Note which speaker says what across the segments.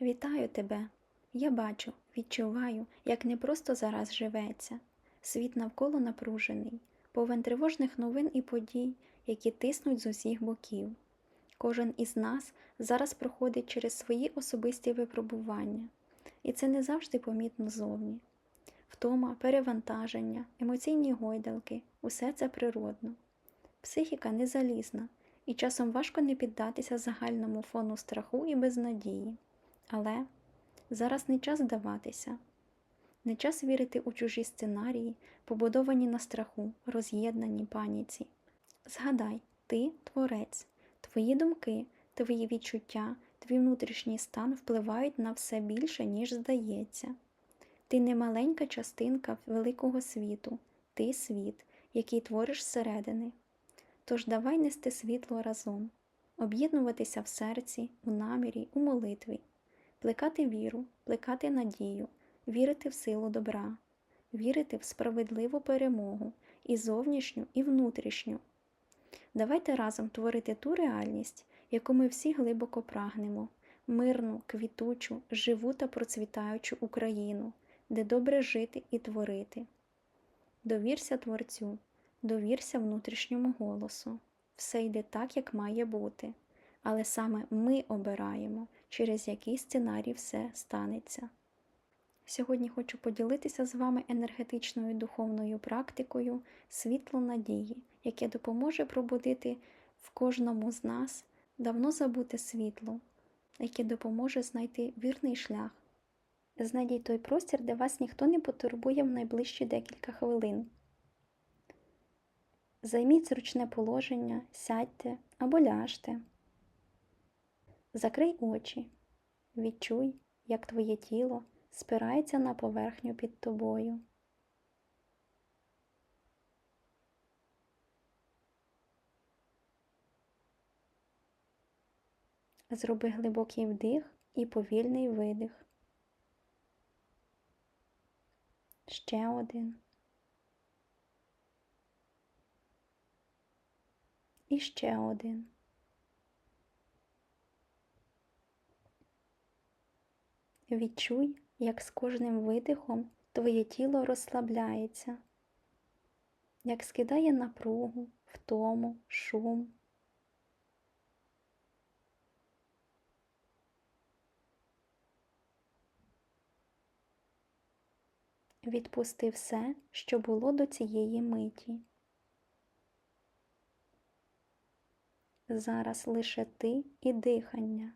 Speaker 1: Вітаю тебе! Я бачу, відчуваю, як не просто зараз живеться. Світ навколо напружений, повен тривожних новин і подій, які тиснуть з усіх боків. Кожен із нас зараз проходить через свої особисті випробування, і це не завжди помітно зовні. Втома, перевантаження, емоційні гойдалки усе це природно. Психіка не залізна, і часом важко не піддатися загальному фону страху і безнадії. Але зараз не час здаватися, не час вірити у чужі сценарії, побудовані на страху, роз'єднані паніці. Згадай, ти творець, твої думки, твої відчуття, твій внутрішній стан впливають на все більше, ніж здається. Ти не маленька частинка великого світу, ти світ, який твориш зсередини. Тож давай нести світло разом, об'єднуватися в серці, у намірі, у молитві, плекати віру, плекати надію, вірити в силу добра, вірити в справедливу перемогу і зовнішню, і внутрішню. Давайте разом творити ту реальність, яку ми всі глибоко прагнемо, мирну, квітучу, живу та процвітаючу Україну, де добре жити і творити. Довірся Творцю, довірся внутрішньому голосу. Все йде так, як має бути, але саме ми обираємо, через який сценарій все станеться. Сьогодні хочу поділитися з вами енергетичною духовною практикою світло надії, яке допоможе пробудити в кожному з нас давно забуте світло, яке допоможе знайти вірний шлях. Знайдіть той простір, де вас ніхто не потурбує в найближчі декілька хвилин. Займіть зручне положення, сядьте або ляжте. Закрий очі, відчуй, як твоє тіло спирається на поверхню під тобою. Зроби глибокий вдих і повільний видих. Ще один. І ще один. Відчуй, як з кожним видихом твоє тіло розслабляється, як скидає напругу, втому, шум. Відпусти все, що було до цієї миті. Зараз лише ти і дихання.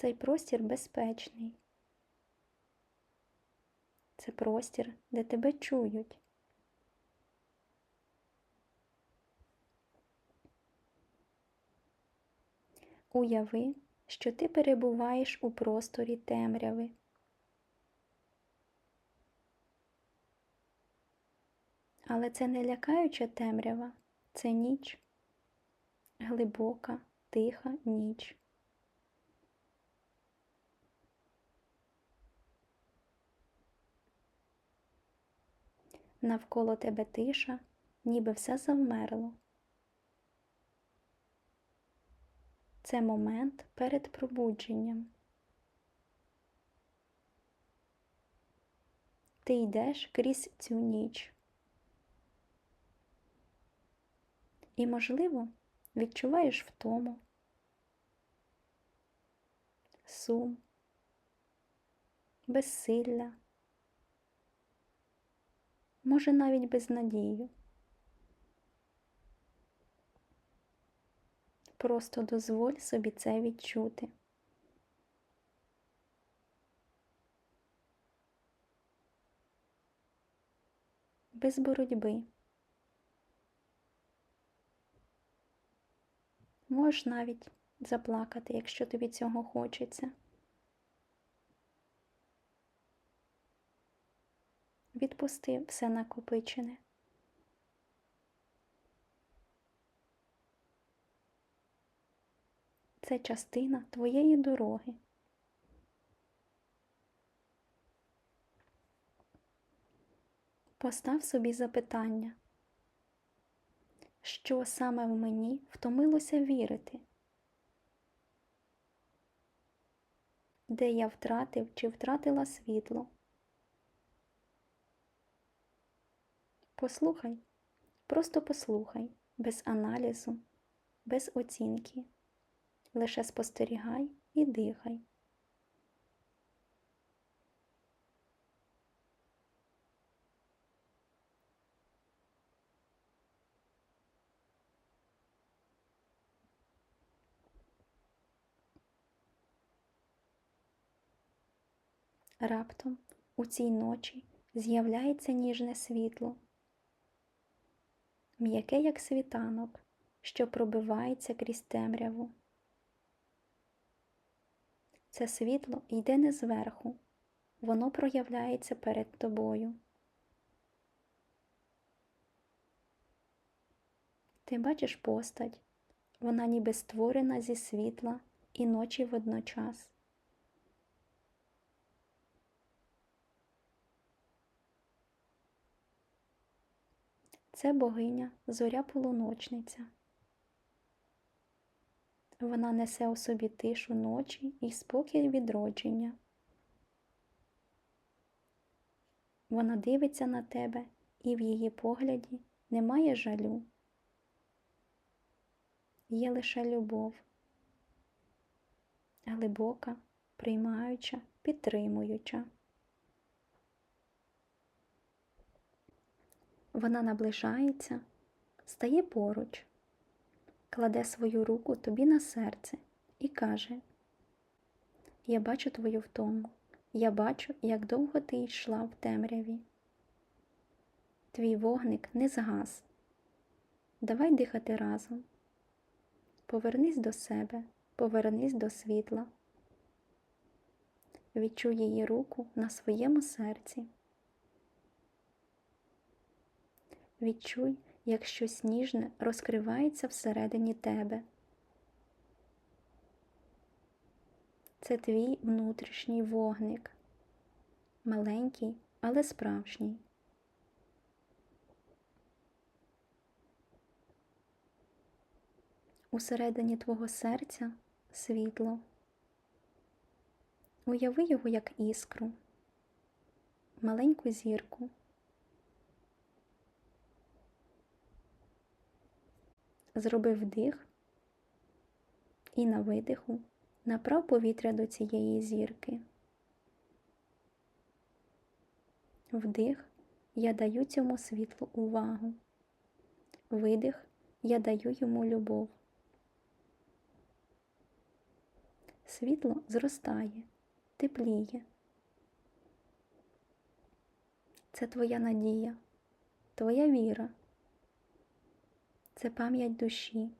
Speaker 1: Цей простір безпечний. Це простір, де тебе чують. Уяви, що ти перебуваєш у просторі темряви. Але це не лякаюча темрява, це ніч, глибока, тиха ніч. Навколо тебе тиша, ніби все завмерло. Це момент перед пробудженням. Ти йдеш крізь цю ніч. І, можливо, відчуваєш втому, сум, безсилля, може навіть безнадію. Просто дозволь собі це відчути. Без боротьби. Можеш навіть заплакати, якщо тобі цього хочеться. Відпусти все накопичене. Це частина твоєї дороги. Постав собі запитання, що саме в мені втомилося вірити, де я втратив чи втратила світло. Послухай, просто послухай, без аналізу, без оцінки. Лише спостерігай і дихай. Раптом у цій ночі з'являється ніжне світло, м'яке, як світанок, що пробивається крізь темряву. Це світло йде не зверху, воно проявляється перед тобою. Ти бачиш постать, вона ніби створена зі світла і ночі водночас. Це богиня зоря полуночниця. Вона несе у собі тишу ночі і спокій відродження. Вона дивиться на тебе, і в її погляді немає жалю. Є лише любов, глибока, приймаюча, підтримуюча. Вона наближається, стає поруч, кладе свою руку тобі на серце і каже: Я бачу твою втому, я бачу, як довго ти йшла в темряві. Твій вогник не згас. Давай дихати разом. Повернись до себе, повернись до світла. Відчуй її руку на своєму серці. Відчуй, як щось ніжне розкривається всередині тебе. Це твій внутрішній вогник, маленький, але справжній. Усередині твого серця світло. Уяви його як іскру, маленьку зірку. Зроби вдих і на видиху направ повітря до цієї зірки. Вдих я даю цьому світлу увагу. Видих я даю йому любов. Світло зростає, тепліє. Це твоя надія, твоя віра. Це пам'ять душі.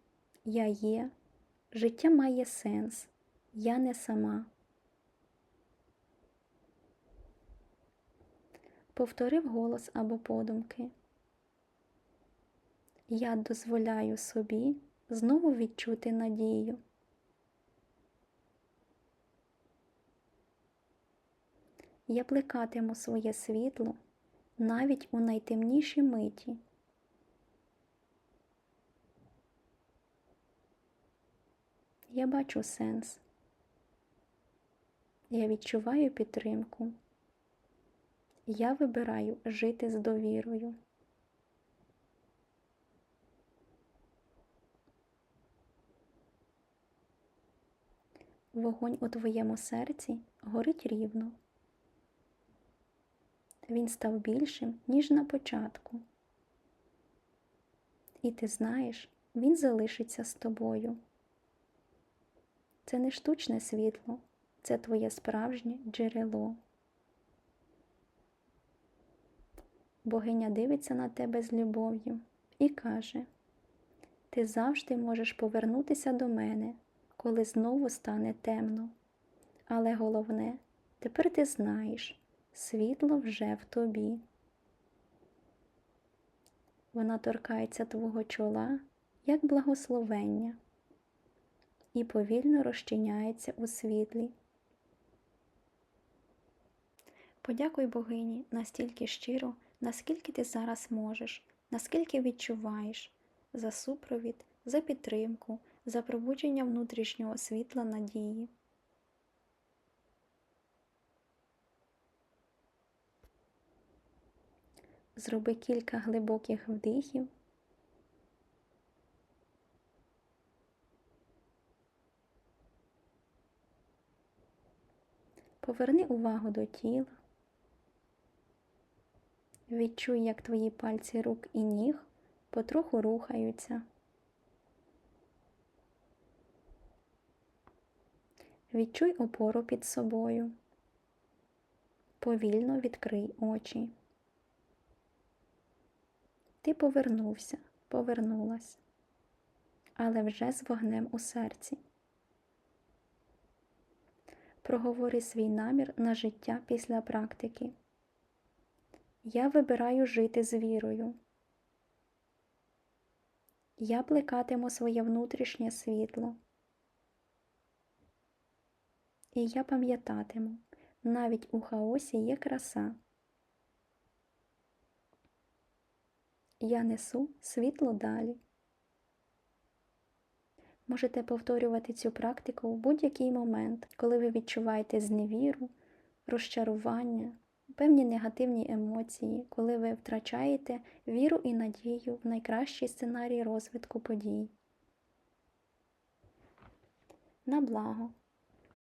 Speaker 1: Я є, життя має сенс, я не сама. Повторив голос або подумки. Я дозволяю собі знову відчути надію. Я плекатиму своє світло навіть у найтемнішій миті. Я бачу сенс. Я відчуваю підтримку. Я вибираю жити з довірою. Вогонь у твоєму серці горить рівно. Він став більшим, ніж на початку. І ти знаєш, він залишиться з тобою. Це не штучне світло, це твоє справжнє джерело. Богиня дивиться на тебе з любов'ю і каже: Ти завжди можеш повернутися до мене, коли знову стане темно. Але головне, тепер ти знаєш, світло вже в тобі. Вона торкається твого чола, як благословення і повільно розчиняється у світлі. Подякуй богині настільки щиро, наскільки ти зараз можеш, наскільки відчуваєш. за супровід, за підтримку, за пробудження внутрішнього світла надії. Зроби кілька глибоких вдихів. Поверни увагу до тіла. Відчуй, як твої пальці рук і ніг потроху рухаються. Відчуй опору під собою. Повільно відкрий очі. Ти повернувся, повернулась, але вже з вогнем у серці. Проговори свій намір на життя після практики. Я вибираю жити з вірою. Я плекатиму своє внутрішнє світло. І я пам'ятатиму, навіть у хаосі є краса. Я несу світло далі. Можете повторювати цю практику в будь-який момент, коли ви відчуваєте зневіру, розчарування, певні негативні емоції, коли ви втрачаєте віру і надію в найкращий сценарій розвитку подій. На благо.